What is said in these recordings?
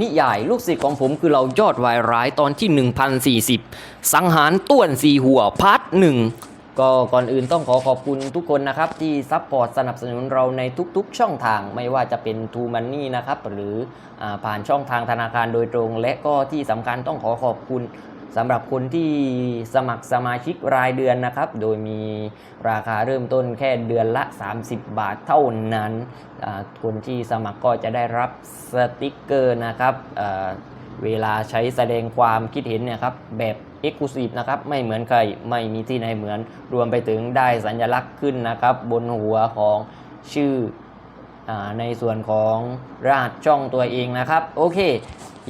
นิยายลูกศิษย์ของผมคือเรายอดวายร้ายตอนที่ 1040 สังหารต้วนสีหัวพาร์ทหนึ่งก็ก่อนอื่นต้องขอขอบคุณทุกคนนะครับ ที่ซัพพอร์ตสนับสนุนเราในทุกๆ ช่องทางไม่ว่าจะเป็นทูมันนี่นะครับ หรืออผ่านช่องทางธนาคารโดยตรง และก็ที่สำคัญต้องขอขอบคุณ สำหรับคนที่สมัครสมาชิกรายเดือนนะครับ โดยมีราคาเริ่มต้นแค่เดือนละ 30 บาทเท่านั้น คนที่สมัครก็จะได้รับสติกเกอร์นะครับเวลาใช้แสดงความคิดเห็นเนี่ยครับแบบ e x c l u s i v e นะครับไม่เหมือนใครไม่มีที่ไหนเหมือน รวมไปถึงได้สัญลักษณ์ขึ้นนะครับ บนหัวของชื่ออในส่วนของรหัสช่องตัวเองนะครับ โอเค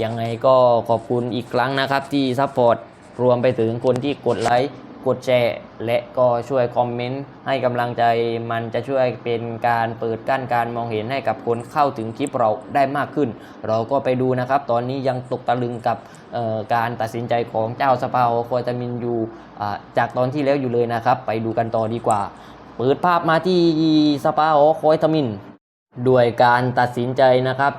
ยังไงก็ขอบคุณอีกครั้งนะครับที่ซัพพอร์ตรวมไปถึงคนที่กดไลค์กดแชร์และก็ช่วยคอมเมนต์ให้กำลังใจมันจะช่วยเป็นการเปิดกั้นการมองเห็นให้กับคนเข้าถึงคลิปเราได้มากขึ้น เราก็ไปดูนะครับ ตอนนี้ยังตกตะลึงกับการตัดสินใจของเจ้าสปาโอโคตามินอยู่จากตอนที่แล้วอยู่เลยนะครับ ไปดูกันต่อดีกว่า เปิดภาพมาที่สปาโอโคตามิน ด้วยการตัดสินใจนะครับ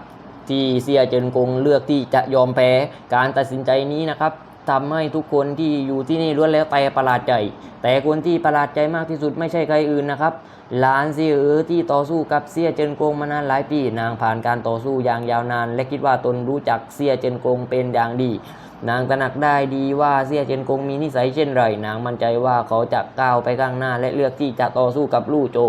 ที่เซียเจินกงเลือกที่จะยอมแพ้การตัดสินใจนี้นะครับทำให้ทุกคนที่อยู่ที่นี่ล้วนแล้วแต่ประหลาดใจ แต่คนที่ประหลาดใจมากที่สุดไม่ใช่ใครอื่นนะครับ หลานเซียเออที่ต่อสู้กับเซียเจินกงมานานหลายปีนางผ่านการต่อสู้อย่างยาวนาน และคิดว่าตนรู้จักเซียเจินกงเป็นอย่างดี นางตระหนักได้ดีว่าเซียเจินกงมีนิสัยเช่นไร นางมั่นใจว่าเขาจะก้าวไปข้างหน้าและเลือกที่จะต่อสู้กับลู่โจ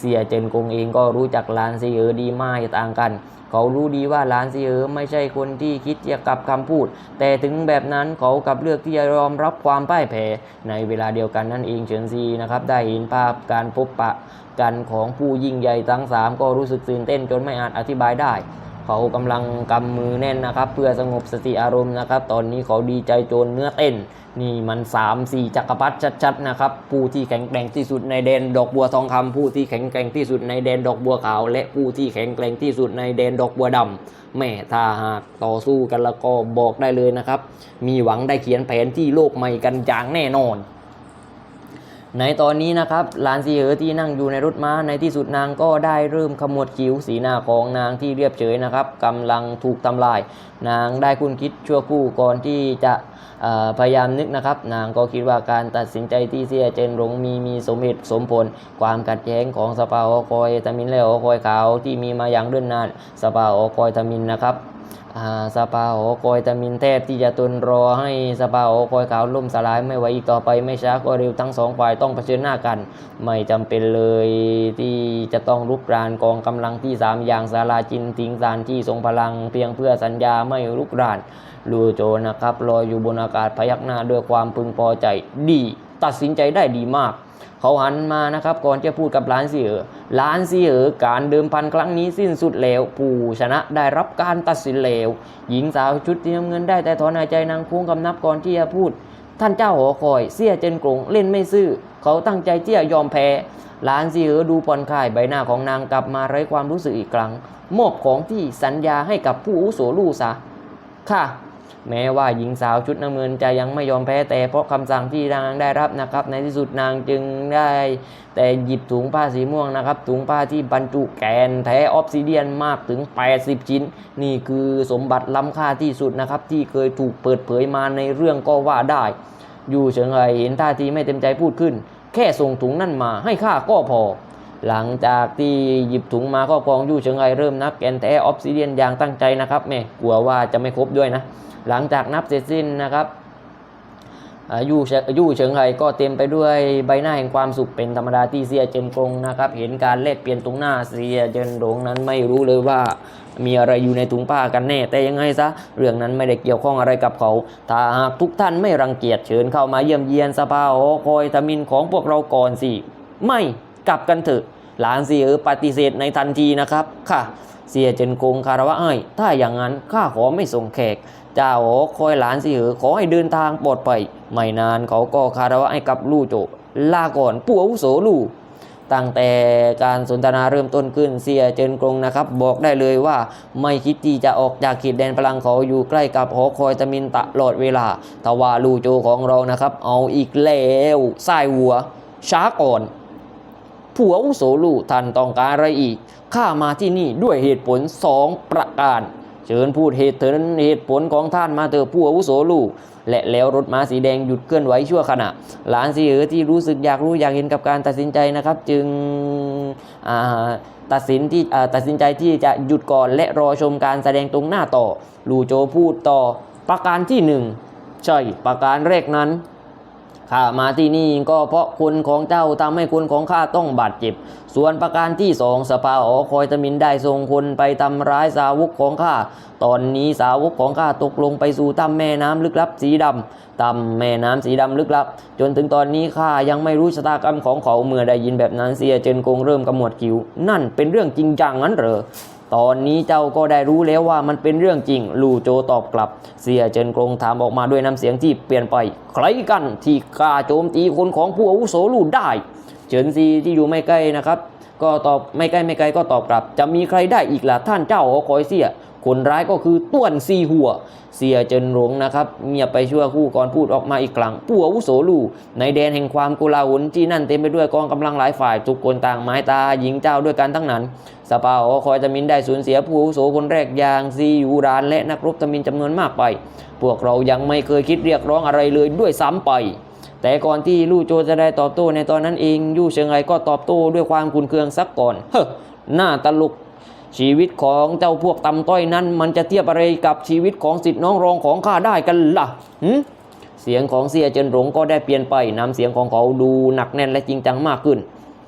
เสียเจนกงเองก็รู้จักหลานเสียเออดีมากต่างกัน เขารู้ดีว่าหลานเสียเออไม่ใช่คนที่คิดจะกลับคำพูด แต่ถึงแบบนั้นเขากลับเลือกที่จะยอมรับความพ่ายแพ้ในเวลาเดียวกันนั่นเองเฉินซีนะครับได้เห็นภาพการพบปะกันของผู้ยิ่งใหญ่ทั้งสามก็รู้สึกตื่นเต้นจนไม่อาจอธิบายได้ เขากำลังกำมือแน่นนะครับ เพื่อสงบสติอารมณ์นะครับ ตอนนี้เขาดีใจโจนเนื้อเต้น นี่มัน 3 4 จักรพรรดิชัดๆนะครับ ผู้ที่แข็งแกร่งที่สุดในแดนดอกบัวทองคำผู้ที่แข็งแกร่งที่สุดในแดนดอกบัวขาว และผู้ที่แข็งแกร่งที่สุดในแดนดอกบัวดำแม่ถ้าหากต่อสู้กันแล้วก็บอกได้เลยนะครับ มีหวังได้เขียนแผนที่โลกใหม่กันอย่างแน่นอน ในตอนนี้นะครับหลานซีเหอที่นั่งอยู่ในรถม้าในที่สุดนางก็ได้เริ่มขมวดคิ้วสีหน้าของนางที่เรียบเฉยนะครับกำลังถูกทำลาย นางได้คุณคิดชั่วครู่ก่อนที่จะพยายามนึกนะครับ นางก็คิดว่าการตัดสินใจที่เสียเจนหลงมีมีสมเหตุสมผล ความขัดแย้งของสปาโอคอยตามินและโอคอยขาวที่มีมาอย่างเดินนานสปาโอคอยตามินนะครับ สปาหอกอยตามินแทบที่จะทนรอให้สปาหอกอยขาวล่มสลายไม่ไหวอีกต่อไปไม่ช้าก็เร็วทั้งสองฝ่ายต้องเผชิญหน้ากัน ไม่จำเป็นเลยที่จะต้องรุกรานกองกำลังที่สามอย่างสาราจินทิ้งสารที่ทรงพลังเพียงเพื่อสัญญาไม่รุกรานลูโจนะครับลอยอยู่บนอากาศพยักหน้าด้วยความพึงพอใจดี ตัดสินใจได้ดีมาก เขาหันมานะครับก่อนจะพูดกับหลานเสียหลานเสียการเดิมพันครั้งนี้สิ้นสุดแล้ว ผู้ชนะได้รับการตัดสินแล้ว หญิงสาวชุดสีน้ำเงินได้แต่ถอนหายใจนางคุ้งกำนับก่อนที่จะพูด ท่านเจ้าหอคอยเสียเจนกรงเล่นไม่ซื่อ เขาตั้งใจที่จะยอมแพ้หลานเสียดูผ่อนคลายใบหน้าของนางกลับมาไร้ความรู้สึกอีกครั้งมอบของที่สัญญาให้กับผู้อุโสลู่ซะค่ะ แม้ว่าหญิงสาวชุดน้ำเงินจะยังไม่ยอมแพ้แต่เพราะคำสั่งที่นางได้รับนะครับ ในที่สุดนางจึงได้ แต่หยิบถุงผ้าสีม่วงนะครับ ถุงผ้าที่บรรจุแกนแท้ออฟซิเดียนมากถึง 80 ชิ้น นี่คือสมบัติล้ำค่าที่สุดนะครับ ที่เคยถูกเปิดเผยมาในเรื่องก็ว่าได้ อยู่เฉิงไอเห็นท่าทีไม่เต็มใจพูดขึ้น แค่ส่งถุงนั่นมาให้ข้าก็พอหลังจากที่หยิบถุงมาก็กองยู่เฉิงไอเริ่มนับแกนแท้ออฟซิเดียนอย่างตั้งใจนะครับแม่กลัวว่าจะไม่ครบด้วยนะ หลังจากนับเสร็จสิ้นนะครับยู่เฉิงยู่เฉิงไห่ก็เต็มไปด้วยใบหน้าแห่งความสุขเป็นธรรมดาที่เสียเจินกงนะครับ เห็นการเล็ดเปลี่ยนตรงหน้าเสียเจินหลงนั้นไม่รู้เลยว่ามีอะไรอยู่ในถุงผ้ากันแน่ แต่ยังไงซะ เรื่องนั้นไม่ได้เกี่ยวข้องอะไรกับเขา ถ้าหากทุกท่านไม่รังเกียจเชิญเข้ามาเยี่ยมเยียนสภาหอคอยทมินของพวกเราก่อนสิ ไม่กลับกันเถอะหลานเสียปฏิเสธในทันทีนะครับ ค่ะ เสียเจินกงคารวะให้ถ้าอย่างนั้นข้าขอไม่ส่งแขก เจ้าหอคอยหลานสิเหอขอให้เดินทางปลอดภัยไม่นานเขาก็คารวะให้กับลู่โจลาก่อนปู่อาวุโสลู่ตั้งแต่การสนทนาเริ่มต้นขึ้นเสียเจินกรงนะครับ บอกได้เลยว่าไม่คิดที่จะออกจากขีดแดนพลังเขาอยู่ใกล้กับหอคอยตะมินตลอดเวลาทว่าลู่โจของเรานะครับ เอาอีกแล้วสายหัว ช้าก่อนผัวอุโสลูท่านต้องการอะไรอีกข้ามาที่นี่ด้วยเหตุผลสองประการ เชิญพูดเหตุเถินเหตุผลของท่านมาเถอะผู้อาวุโสลูก และแล้วรถม้าสีแดงหยุดเคลื่อนไหวชั่วขณะ หลานสีเอ๋อที่รู้สึกอยากรู้อยากเห็นกับการตัดสินใจนะครับ จึงตัดสินที่ตัดสินใจที่จะหยุดก่อนและรอชมการแสดงตรงหน้าต่อ ลูโจพูดต่อประการที่หนึ่งใช่ ประการแรกนั้น ข้ามาที่นี่ก็เพราะคนของเจ้าทำให้คนของข้าต้องบาดเจ็บ ส่วนประการที่สองสภาหอคอยตมินได้ส่งคนไปทำร้ายสาวกของข้า ตอนนี้สาวกของข้าตกลงไปสู่ถ้ำแม่น้ำลึกลับสีดำถ้ำแม่น้ำสีดำลึกลับ จนถึงตอนนี้ข้ายังไม่รู้ชะตากรรมของเขาเมื่อได้ยินแบบนั้นเสียเจนกงเริ่มกำหมวดคิ้ว นั่นเป็นเรื่องจริงจังงั้นเหรอ ตอนนี้เจ้าก็ได้รู้แล้วว่ามันเป็นเรื่องจริง ลู่โจตอบกลับ เสียเจินกรงถามออกมาด้วยน้ำเสียงที่เปลี่ยนไป ใครกันที่กล้าโจมตีคนของผู้อาวุโสลู่ได้ เฉินซีที่อยู่ไม่ใกล้นะครับ ก็ตอบไม่ใกล้ไม่ไกลก็ตอบกลับ จะมีใครได้อีกล่ะท่านเจ้าขอคอยเสีย คนร้ายก็คือต้วนซีหัว เสียเจินหลงนะครับเงียบไปชั่วคู่ก่อนพูดออกมาอีกครั้งผู้อาวุโสลู่ในแดนแห่งความกุลาหลที่นั่นเต็มไปด้วยกองกำลังหลายฝ่ายทุกคนต่างหมายตาหญิงเจ้าด้วยกันทั้งนั้นสปาหอคอยตะมินได้สูญเสียผู้อาวุโสคนแรกอย่างซียูรานและนักรบตะมินจำนวนมากไป พวกเรายังไม่เคยคิดเรียกร้องอะไรเลยด้วยซ้ำไปแต่ก่อนที่ลู่โจจะได้ตอบโต้ในตอนนั้นเอง ยู่เชิงไอก็ตอบโต้ด้วยความขุนเคืองซักก่อน เฮ้อหน้าตลก ชีวิตของเจ้าพวกตำต้อยนั้น มันจะเทียบอะไรกับชีวิตของสิทธิ์น้องรองของข้าได้กันล่ะหึเสียงของเสียเจินหลงก็ได้เปลี่ยนไปนำเสียงของเขาดูหนักแน่นและจริงจังมากขึ้น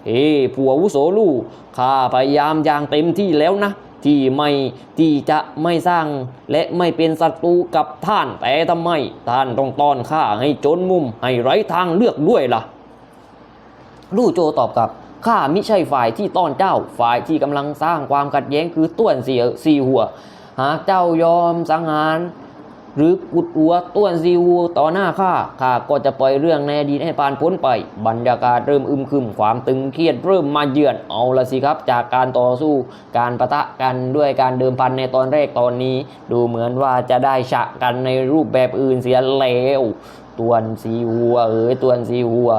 เฮ้ผัววุโสลู่ข้าพยายามอย่างเต็มที่แล้วนะ ที่ไม่ที่จะไม่สร้างและไม่เป็นศัตรูกับท่าน แต่ทำไม ท่านต้องต้อนข้าให้จนมุม ให้ไร้ทางเลือกด้วยล่ะลู่โจตอบกลับ ข้ามิใช่ฝ่ายที่ต้อนเจ้า ฝ่ายที่กำลังสร้างความขัดแย้งคือต้วนเสียซีหัว หากเจ้ายอมสังหาร หรือกุดหัวต้วนซีหัวต่อหน้าข้าข้าก็จะปล่อยเรื่องในอดีตให้ผ่านพ้นไป บรรยากาศเริ่มอึมครึมความตึงเครียดเริ่มมาเยือนเอาละสิครับ จากการต่อสู้การประทะกันด้วยการเดิมพันในตอนแรกตอนนี้ ดูเหมือนว่าจะได้ฉะกันในรูปแบบอื่นเสียแล้วตวนซีหัวเอ๋ยตวนซีหัว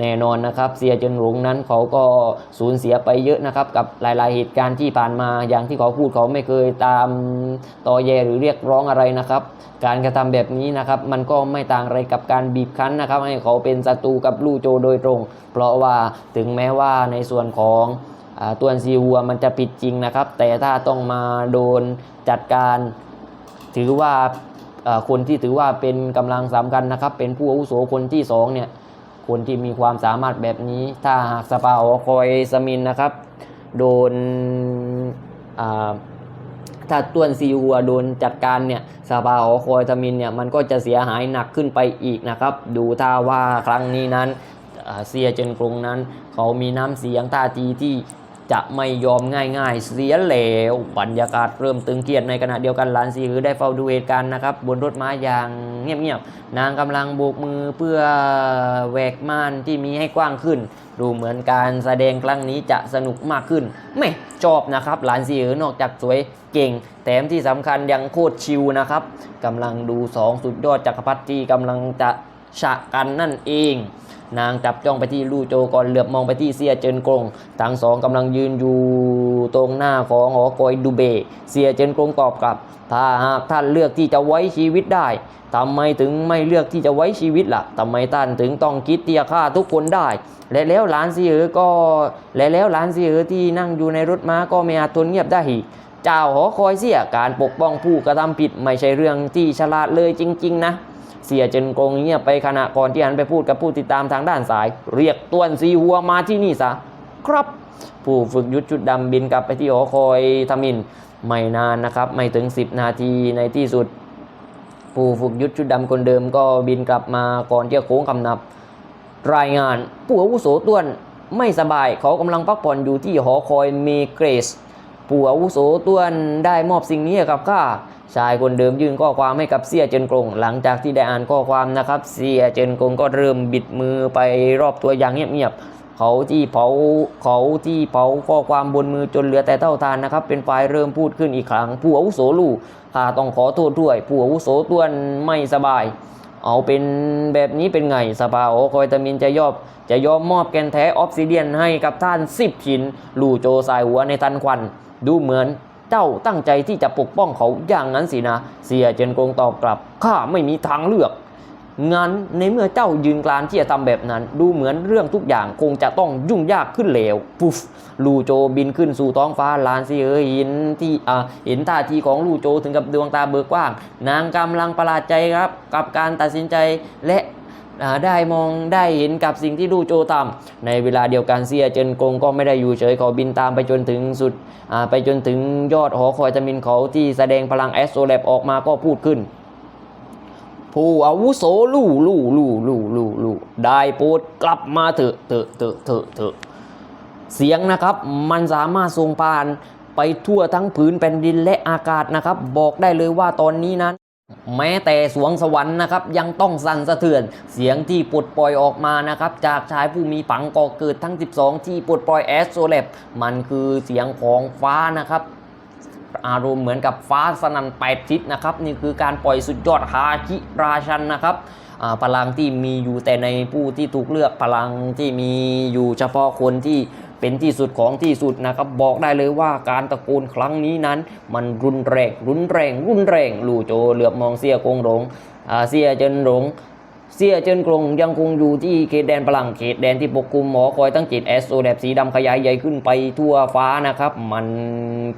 แน่นอนนะครับเสียเจนหลงนั้นเขาก็สูญเสียไปเยอะนะครับกับหลายๆเหตุการณ์ที่ผ่านมาอย่างที่เขาพูดเขาไม่เคยตามต่อแยหรือเรียกร้องอะไรนะครับ การกระทำแบบนี้นะครับมันก็ไม่ต่างอะไรกับการบีบคั้นนะครับ ให้เขาเป็นศัตรูกับลู่โจโดยตรง เพราะว่าถึงแม้ว่าในส่วนของอตัวนซีวัวมันจะผิดจริงนะครับ แต่ถ้าต้องมาโดนจัดการถือว่าคนที่ถือว่าเป็นกำลังสำคัญนะครับ เป็นผู้อาวุโสคนที่สองเนี่ย คนที่มีความสามารถแบบนี้ ถ้าหากสปาหอคอยสมินนะครับ โดนถ้าต้วนซีหัวโดนจัดการเนี่ยสปาหอคอยสมินเนี่ยมันก็จะเสียหายหนักขึ้นไปอีกนะครับ ดูท่าว่าครั้งนี้นั้นเซียเจนกรุงนั้น เขามีน้ำเสียงท่าทีที่ จะไม่ยอมง่าย ๆ เสียแล้วบรรยากาศเริ่มตึงเครียดในขณะเดียวกันลานซีหรือได้เฝ้าดูเหตุการณ์นะครับ บนรถม้าอย่างเงียบๆนางกำลังโบกมือเพื่อแหวกม่านที่มีให้กว้างขึ้น ดูเหมือนการแสดงครั้งนี้จะสนุกมากขึ้นไม่ชอบนะครับหลานซีหือนอกจากสวยเก่ง แถมที่สำคัญยังโคตรชิลนะครับกำลังดูสองสุดยอดจักรพรรดิที่กำลังจะฉะกันนั่นเอง นางจับจ้องไปที่ลู่โจก่อนเหลือบมองไปที่เสียเจินกงทั้งสองกำลังยืนอยู่ตรงหน้าของหอกอยดูเบเสียเจินกงตอบกลับ ถ้าหากท่านเลือกที่จะไว้ชีวิตได้ทำไมถึงไม่เลือกที่จะไว้ชีวิตล่ะทำไมท่านถึงต้องคิดที่จะฆ่าทุกคนได้ และแล้วหลานเสียก็ และแล้วหลานเสียที่นั่งอยู่ในรถม้าก็ไม่อาจทนเงียบได้อีกเจ้าหอคอยเสียการปกป้องผู้กระทำผิดไม่ใช่เรื่องที่ฉลาดเลยจริง ๆ นะ เสียเจนกงเงียบไปขณะก่อนที่หันไปพูดกับผู้ติดตามทางด้านซ้าย เรียกต้วนซีหัวมาที่นี่ซะครับ ผู้ฝึกยุทธชุดดำบินกลับไปที่หอคอยทมินไม่นานนะครับ ไม่ถึง 10 นาทีในที่สุด ผู้ฝึกยุทธชุดดำคนเดิมก็บินกลับมาก่อนที่จะโค้งคำนับ รายงานผู้อาวุโสต้วนไม่สบายเขากำลังพักผ่อนอยู่ที่หอคอยเมเกรสผู้อาวุโสต้วนได้มอบสิ่งนี้กับข้า ชายคนเดิมยื่นข้อความให้กับเสียเจินกง หลังจากที่ได้อ่านข้อความนะครับเสียเจินกงก็เริ่มบิดมือไปรอบตัวอย่างเงียบๆเขาที่เผาเขาที่เผาข้อความบนมือจนเหลือแต่เท่าทานนะครับ เป็นฝ่ายเริ่มพูดขึ้นอีกครั้งผู้อาวุโสลู่ข้าต้องขอโทษด้วยผู้อาวุโสต้วนไม่สบาย เอาเป็นแบบนี้เป็นไงสภาโอคอยตามินจะยอบจะยอมมอบแกนแท้ออฟซิเดียนให้กับท่าน10ชิ้นลู่โจสายหัวในทันควันดูเหมือน เจ้าตั้งใจที่จะปกป้องเขาอย่างนั้นสินะ เสียเจินกงตอบกลับ ข้าไม่มีทางเลือกงั้นในเมื่อเจ้ายืนกรานที่จะทำแบบนั้น ดูเหมือนเรื่องทุกอย่างคงจะต้องยุ่งยากขึ้นแล้วปุ๊ฟลูโจบินขึ้นสู่ท้องฟ้าลานเสียเห็นที่อ่าเห็นท่าทีของลูโจถึงกับดวงตาเบิกกว้าง นางกำลังประหลาดใจครับ กับการตัดสินใจและ ได้มองได้เห็นกับสิ่งที่ลูโจทำในเวลาเดียวกันเสียเจินกงก็ไม่ได้อยู่เฉยเขาบินตามไปจนถึงสุดไปจนถึงยอดหอคอยจามินเขาที่แสดงพลังแอสโซแลบออกมาก็พูดขึ้น ผู้อาวุโสลู่ลู่ลู่ลู่ลู่ลู่ได้โปรดกลับมาเถอะเถอะเถอะเถอะเถอะเสียงนะครับมันสามารถส่งผ่านไปทั่วทั้งผืนแผ่นดินและอากาศนะครับ บอกได้เลยว่าตอนนี้นั้น แม้แต่สวงสวรรค์นะครับยังต้องสั่นสะเทือน เสียงที่ปลดปล่อยออกมานะครับจากชายผู้มีปังก่อเกิดทั้ง 12 ที่ปลดปล่อยแอสโซเลบมันคือเสียงของฟ้านะครับ อารมณ์เหมือนกับฟ้าสนั่นแปดทิศนะครับ นี่คือการปล่อยสุดยอดฮาคิราชันนะครับ พลังที่มีอยู่แต่ในผู้ที่ถูกเลือกพลังที่มีอยู่เฉพาะคนที่เป็นที่สุดของที่สุดนะครับบอกได้เลยว่าการตะโกนครั้งนี้นั้น มันรุนแรงรุนแรง รุนแรงลู่โจเหลือบมองเสียกงหลงเสียเจินหลงเสียเจินกรงยังคงอยู่ที่เขตแดนพลังเขตแดนที่ปกคลุมหมอคอยตั้งจิตแอสโซแดบสีดำขยายใหญ่ขึ้นไปทั่วฟ้านะครับ มัน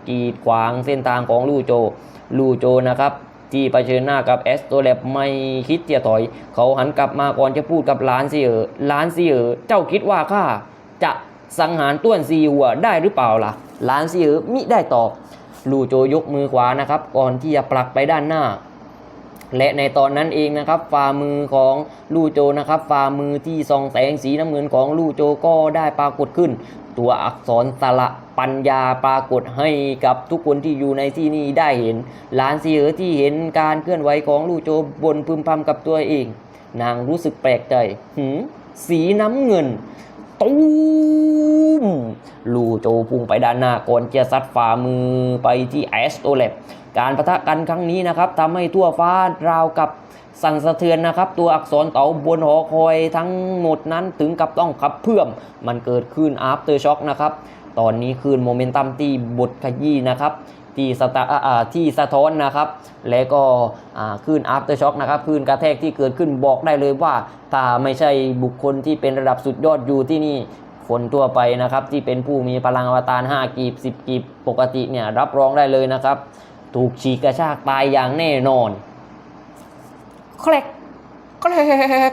กีดขวางเส้นทางของลู่โจลู่โจนะครับ ที่เผชิญหน้ากับแอสโตแลบไม่คิดจะถอย เขาหันกลับมาก่อนจะพูดกับหลานเสียหลานเสียเจ้าคิดว่าข้าจะสังหารต้วนซีหัวได้หรือเปล่าล่ะหลานเสียมิได้ตอบลู่โจยกมือขวานะครับ ก่อนที่จะผลักไปด้านหน้า และในตอนนั้นเองนะครับฝ่ามือของลู่โจนะครับฝ่ามือที่ส่องแสงสีน้ำเงินของลู่โจก็ได้ปรากฏขึ้น ตัวอักษรสระปัญญาปรากฏให้กับทุกคนที่อยู่ในที่นี้ได้เห็น หลานเสียที่เห็นการเคลื่อนไหวของลู่โจบนพึมพำกับตัวเอง นางรู้สึกแปลกใจหืมสีน้ำเงินตูมลู่โจพุ่งไปด้านหน้าก่อนจะซัดฝ่ามือไปที่แอสโตแลบ การประทะกันครั้งนี้นะครับทำให้ทั่วฟ้าราวกับสั่นสะเทือนนะครับ ตัวอักษรเต๋าบนหอคอยทั้งหมดนั้นถึงกับต้องขับเพื่อม มันเกิดขึ้น after shock นะครับตอนนี้คืนโมเมนตัมที่บทขยี้นะครับที่สตาที่สะท้อนนะครับ และก็อ่าคลื่น after shock นะครับคืนกระแทกที่เกิดขึ้นบอกได้เลยว่า ถ้าไม่ใช่บุคคลที่เป็นระดับสุดยอดอยู่ที่นี่คนทั่วไปนะครับ ที่เป็นผู้มีพลังอวตาร5กีบ10กีบปกติเนี่ยรับรองได้เลยนะครับ ถูกฉีกกระชากตายอย่างแน่นอนแคลกแคลก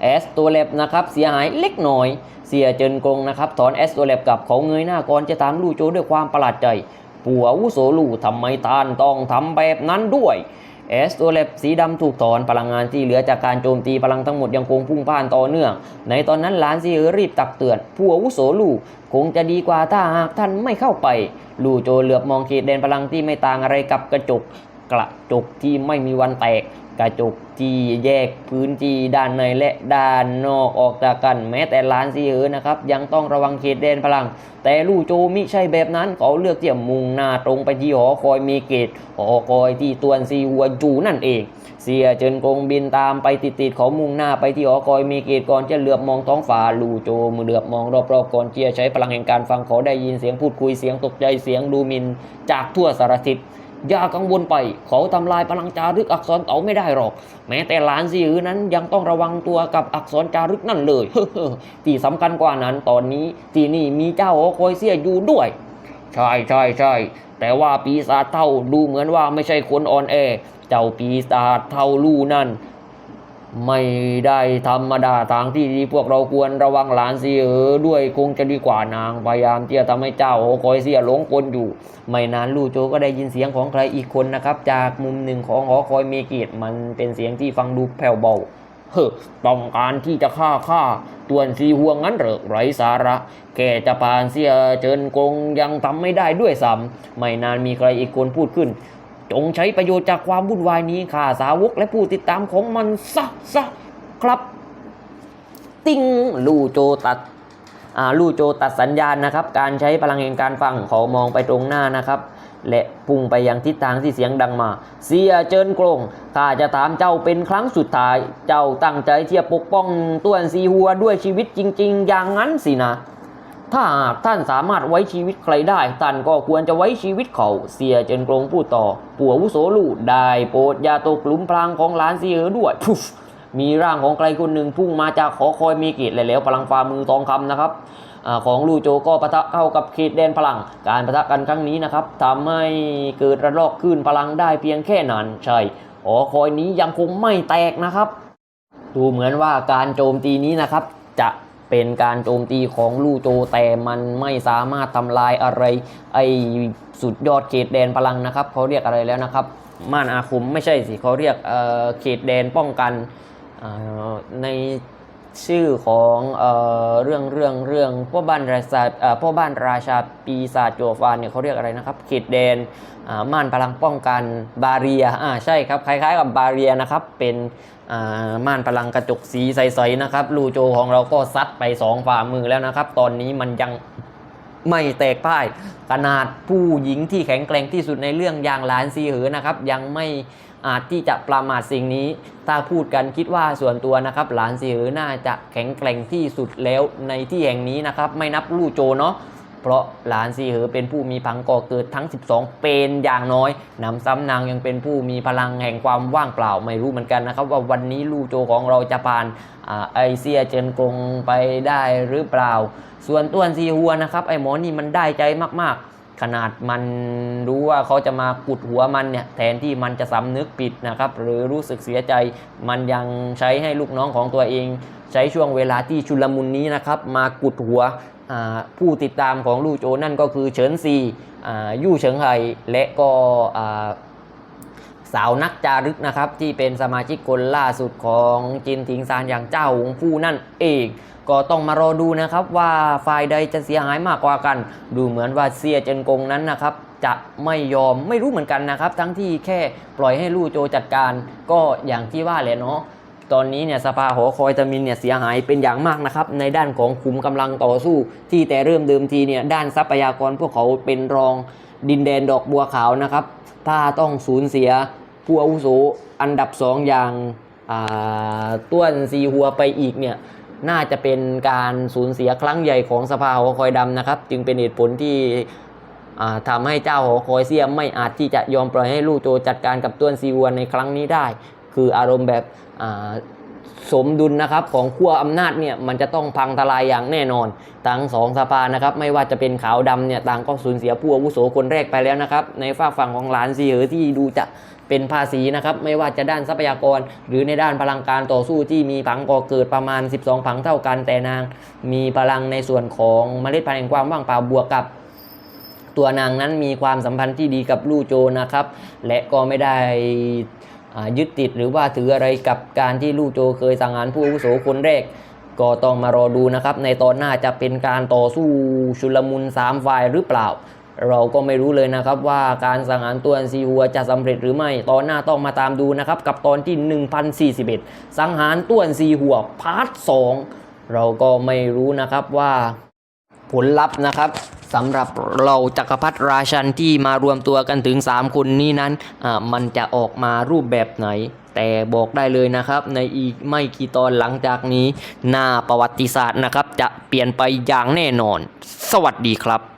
แอสตัวเล็บนะครับเสียหายเล็กน้อย เสียเจินกงนะครับถอนแอสตัวเล็บกลับเขาเงยหน้าก่อนจะถามลู่โจด้วยความประหลาดใจ ปัววุโสลู่ทำไมท่านต้องทำแบบนั้นด้วย เอสตัวเล็บสีดำถูกถอนพลังงานที่เหลือจากการโจมตีพลังทั้งหมดยังคงพุ่งพ่านต่อเนื่อง ในตอนนั้นหลานซีเออรีบตักเตือนผู้อาวุโสลู่คงจะดีกว่าถ้าหากท่านไม่เข้าไป ลู่โจเหลือบมองเขตแดนพลังที่ไม่ต่างอะไรกับกระจก กระจกที่ไม่มีวันแตก กระจกที่แยกพื้นที่ด้านในและด้านนอกออกจากกัน แม้แต่ลานซีเออนะครับ ยังต้องระวังเขตแดนพลัง แต่ลู่โจมิใช่แบบนั้น เขาเลือกที่จะมุ่งหน้าตรงไปที่หอคอยมีเกตหอคอยที่ตวนซีหัวจูนั่นเอง เสียเจินกงบินตามไปติดๆเขามุ่งหน้าไปที่หอคอยมีเกตก่อนจะเหลือบมองท้องฟ้าลู่โจมือเหลือบมองรอบๆก่อนที่จะใช้พลังแห่งการฟังเขาได้ยินเสียงพูดคุยเสียงตกใจเสียงดูมินจากทั่วสารทิศ อย่ากังวลไป เขาทำลายพลังจารึกอักษรเต๋าไม่ได้หรอก แม้แต่หลานซีอือนั้นยังต้องระวังตัวกับอักษรจารึกนั่นเลยที่สำคัญกว่านั้นตอนนี้ที่นี่มีเจ้าโอคอยเสียอยู่ด้วย ใช่ใช่ใช่แต่ว่าปีศาจเท่าดูเหมือนว่าไม่ใช่คนอ่อนแอ เจ้าปีศาจเท่าลู่นั่น ไม่ได้ธรรมดาทางที่ดีพวกเราควรระวังหลานเสียเออด้วยคงจะดีกว่านางพยายามที่จะทำให้เจ้าโอคอยเสียหลงกลอยู่ ไม่นานลู่โจก็ได้ยินเสียงของใครอีกคนนะครับ จากมุมหนึ่งของหอคอยเมเกียรติมันเป็นเสียงที่ฟังดูแผ่วเบาเฮ้อต้องการที่จะฆ่าข้าตวนซีห่วงงั้นเหรอไรสาระ แกจะปานเสียเจินกงยังทำไม่ได้ด้วยซ้ำไม่นานมีใครอีกคนพูดขึ้น จงใช้ประโยชน์จากความวุ่นวายนี้ข่าสาวกและผู้ติดตามของมันซะซะครับ ติ้งลู่โจตัดลู่โจตัดสัญญาณนะครับ การใช้พลังแห่งการฟังเขามองไปตรงหน้านะครับ และพุ่งไปยังทิศทางที่เสียงดังมา เสียเจินกรงข้าจะถามเจ้าเป็นครั้งสุดท้าย เจ้าตั้งใจที่จะปกป้องต้วนซีหัวด้วยชีวิตจริง ๆ อย่างนั้นสินะ ถ้าหากท่านสามารถไว้ชีวิตใครได้ ท่านก็ควรจะไว้ชีวิตเขา เสียเจนกรงพูดต่อปู่อาวุโสลูกได้โปรดอย่าตกหลุมพรางของหลานเสียด้วยพุฟมีร่างของใครคนหนึ่งพุ่งมาจากขอคอยมีเกตและแล้วพลังฝ่ามือทองคำนะครับอของลูโจก็ปะทะเข้ากับเขตแดนพลัง การปะทะกันครั้งนี้นะครับทำให้เกิดระลอกคลื่นพลังได้เพียงแค่นั้นใช่หอคอยนี้ยังคงไม่แตกนะครับ ดูเหมือนว่าการโจมตีนี้นะครับ จะ เป็นการโจมตีของลู่โจแต่มันไม่สามารถทำลายอะไร ไอสุดยอดเขตแดนพลังนะครับเขาเรียกอะไรแล้วนะครับ ม่านอาคมไม่ใช่สิเขาเรียกเออเขตแดนป้องกันใน ชื่อของเออเรื่องเรื่องเรื่องพ่อบ้านราชาพ่อบ้านราชาปีศาจโจฟานเนี่ยเขาเรียกอะไรนะครับเขตแดนอ่าม่านพลังป้องกันบาเรียอ่าใช่ครับคล้ายๆกับบาเรียนะครับเป็นม่านพลังกระจกสีใสๆนะครับลูโจของเราก็ซัดไปสองฝ่ามือแล้วนะครับ ตอนนี้มันยังไม่แตกพ่ายขนาดผู้หญิงที่แข็งแกร่งที่สุดในเรื่องอย่างหลานซีเหอนะครับ ยังไม่ อาจที่จะประมาทสิ่งนี้ ถ้าพูดกันคิดว่าส่วนตัวนะครับ หลานซีเหอน่าจะแข็งแกร่งที่สุดแล้วในที่แห่งนี้นะครับ ไม่นับลู่โจเนาะเพราะหลานซีเหอเป็นผู้มีพังก่อเกิดทั้ง 12 เป็นอย่างน้อยหนำซ้ำนางยังเป็นผู้มีพลังแห่งความว่างเปล่าไม่รู้เหมือนกันนะครับว่าวันนี้ลู่โจของเราจะผ่านอ่าไอเซียเจินกงไปได้หรือเปล่า ส่วนต้วนซีหัวนะครับไอหมอนี่มันได้ใจมากๆ ขนาดมันรู้ว่าเขาจะมากุดหัวมันเนี่ยแทนที่มันจะสำนึกผิดนะครับ หรือรู้สึกเสียใจมันยังใช้ให้ลูกน้องของตัวเอง ใช้ช่วงเวลาที่ชุลมุนนี้นะครับ มากุดหัวผู้ติดตามของลู่โจนั่นก็คือเฉินซียู่เฉิงไห่และก็สาวนักจารึกนะครับ ที่เป็นสมาชิกคนล่าสุดของจินทิงซานอย่างเจ้าหงฟู่นั่นเอง ก็ต้องมารอดูนะครับว่าฝ่ายใดจะเสียหายมากกว่ากัน ดูเหมือนว่าเซียเจนกงนั้นนะครับจะไม่ยอมไม่รู้เหมือนกันนะครับ ทั้งที่แค่ปล่อยให้ลู่โจจัดการ ก็อย่างที่ว่าแหละเนาะตอนนี้เนี่ยสภาหอคอยตามินเนี่ยเสียหายเป็นอย่างมากนะครับในด้านของขุมกำลังต่อสู้ ที่แต่เริ่มเดิมทีเนี่ยด้านทรัพยากรพวกเขาเป็นรองดินแดนดอกบัวขาวนะครับถ้าต้องสูญเสียผู้อาวุโสอันดับสองอย่างาต้วนซีหัวไปอีกเนี่ย น่าจะเป็นการสูญเสียครั้งใหญ่ของสภาหอคอยดำนะครับ จึงเป็นเหตุผลที่อ่าทำให้เจ้าหอคอยเซียมไม่อาจที่จะยอมปล่อยให้ลูกโจจัดการกับต้วนซีวัวในครั้งนี้ได้ คืออารมณ์แบบ สมดุลนะครับของขั้วอำนาจเนี่ยมันจะต้องพังทลายอย่างแน่นอนทั้งสองสภานะครับไม่ว่าจะเป็นขาวดำเนี่ยต่างก็สูญเสียผู้อาวุโสคนแรกไปแล้วนะครับในฝากฝั่งของหลานซีเหอที่ดูจะเป็นภาษีนะครับไม่ว่าจะด้านทรัพยากร หรือในด้านพลังการต่อสู้ที่มีผังก่อเกิดประมาณ 12 ผังเท่ากันแต่นาง มีพลังในส่วนของเมล็ดพันธุ์แห่งความว่างเปล่าบวกกับตัวนางนั้นมีความสัมพันธ์ที่ดีกับลู่โจนะครับ และก็ไม่ได้ ยึดติดหรือว่าถืออะไรกับการที่ลู่โจเคยสังหารผู้อาวุโสคนแรก ก็ต้องมารอดูนะครับ ในตอนหน้าจะเป็นการต่อสู้ชุลมุนสามฝ่ายหรือเปล่า เราก็ไม่รู้เลยนะครับว่าการสังหารตัวซีหัวจะสำเร็จหรือไม่ตอนหน้าต้องมาตามดูนะครับ กับตอนที่ 1041 สังหารต้วนซีหัวพาร์ท2เราก็ไม่รู้นะครับว่า ผลลัพธ์นะครับสำหรับเราจักรพรรดิราชันที่มารวมตัวกันถึง 3 คนนี้นั้นอ่ามันจะออกมารูปแบบไหน แต่บอกได้เลยนะครับ ในอีกไม่กี่ตอนหลังจากนี้ หน้าประวัติศาสตร์นะครับ จะเปลี่ยนไปอย่างแน่นอน สวัสดีครับ